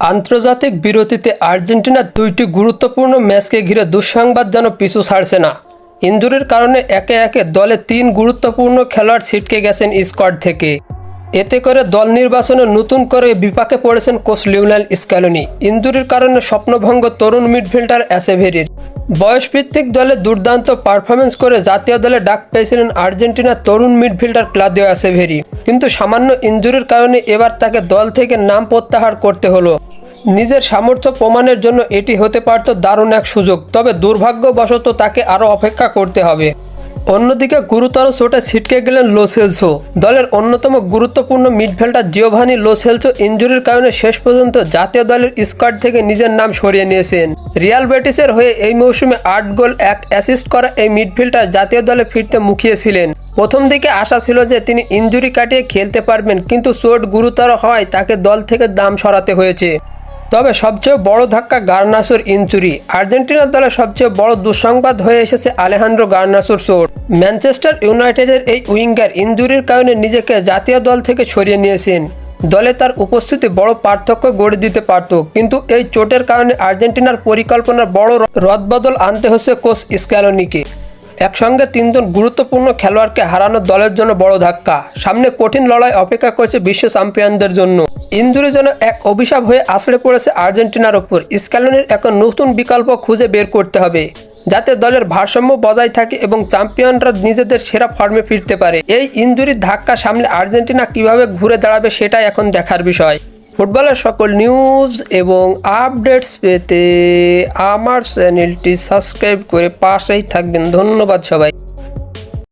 আন্তর্জাতিক বিরতিতে আর্জেন্টিনার দুইটি গুরুত্বপূর্ণ ম্যাচকে ঘিরে দুঃসংবাদ যেন পিছু ছাড়ছে না। ইঞ্জুরির কারণে একে একে দলে তিন গুরুত্বপূর্ণ খেলোয়াড় ছিটকে গেছেন স্কোয়াড থেকে। এতে করে দল নির্বাচনে নতুন করে বিপাকে পড়েছেন কোচ লিওনাল স্ক্যালোনি। ইঞ্জুরির কারণে স্বপ্নভঙ্গ তরুণ মিডফিল্ডার অ্যাসেভেরির। বয়সভিত্তিক দলে দুর্দান্ত পারফরমেন্স করে জাতীয় দলে ডাক পেয়েছিলেন আর্জেন্টিনার তরুণ মিডফিল্ডার ক্লাদিও অ্যাসেভেরি। কিন্তু সামান্য ইঞ্জুরির কারণে এবার তাকে দল থেকে নাম প্রত্যাহার করতে হলো। নিজের সামর্থ্য প্রমাণের জন্য এটি হতে পারত দারুণ এক সুযোগ, তবে দুর্ভাগ্যবশত তাকে আরও অপেক্ষা করতে হবে। অন্যদিকে গুরুতর চোটে ছিটকে গেলেন লোসেলসো দলের অন্যতম গুরুত্বপূর্ণ মিডফিল্ডার জিওভানি লোসেলসো ইঞ্জুরির কারণে শেষ পর্যন্ত জাতীয় দলের স্কোয়াড থেকে নিজের নাম সরিয়ে নিয়েছেন। রিয়াল বেটিসের হয়ে এই মৌসুমে আট গোল, এক অ্যাসিস্ট করা এই মিডফিল্ডার জাতীয় দলে ফিরতে মুখিয়েছিলেন। প্রথম দিকে আশা ছিল যে তিনি ইঞ্জুরি কাটিয়ে খেলতে পারবেন, কিন্তু চোট গুরুতর হওয়ায় তাকে দল থেকে দাম সরাতে হয়েছে। তবে সবচেয়ে বড় ধাক্কা গার্নাসোর ইঞ্জুরি। আর্জেন্টিনার দলে সবচেয়ে বড় দুঃসংবাদ হয়ে এসেছে আলেহান্দ্রো গার্নাসোর চোট। ম্যানচেস্টার ইউনাইটেডের এই উইঙ্গার ইঞ্জুরির কারণে নিজেকে জাতীয় দল থেকে সরিয়ে নিয়েছেন। দলে তার উপস্থিতি বড় পার্থক্য গড়ে দিতে পারত, কিন্তু এই চোটের কারণে আর্জেন্টিনার পরিকল্পনার বড় রদবদল আনতে হচ্ছে কোচ স্ক্যালোনিকে। একসঙ্গে তিনজন গুরুত্বপূর্ণ খেলোয়াড়কে হারানো দলের জন্য বড় ধাক্কা। সামনে কঠিন লড়াই অপেক্ষা করছে বিশ্ব চ্যাম্পিয়নদের জন্য। ইঞ্জুরি যেন এক অভিশাপ হয়ে আছড়ে পড়েছে আর্জেন্টিনার ওপর। স্ক্যালনির এখন নতুন বিকল্প খুঁজে বের করতে হবে, যাতে দলের ভারসাম্য বজায় থাকে এবং চ্যাম্পিয়নরা নিজেদের সেরা ফর্মে ফিরতে পারে। এই ইঞ্জুরির ধাক্কা সামলে আর্জেন্টিনা কীভাবে ঘুরে দাঁড়াবে সেটাই এখন দেখার বিষয়। ফুটবলের সকল নিউজ এবং আপডেটস পেতে আমার চ্যানেলটি সাবস্ক্রাইব করে পাশেই থাকবেন। ধন্যবাদ সবাই।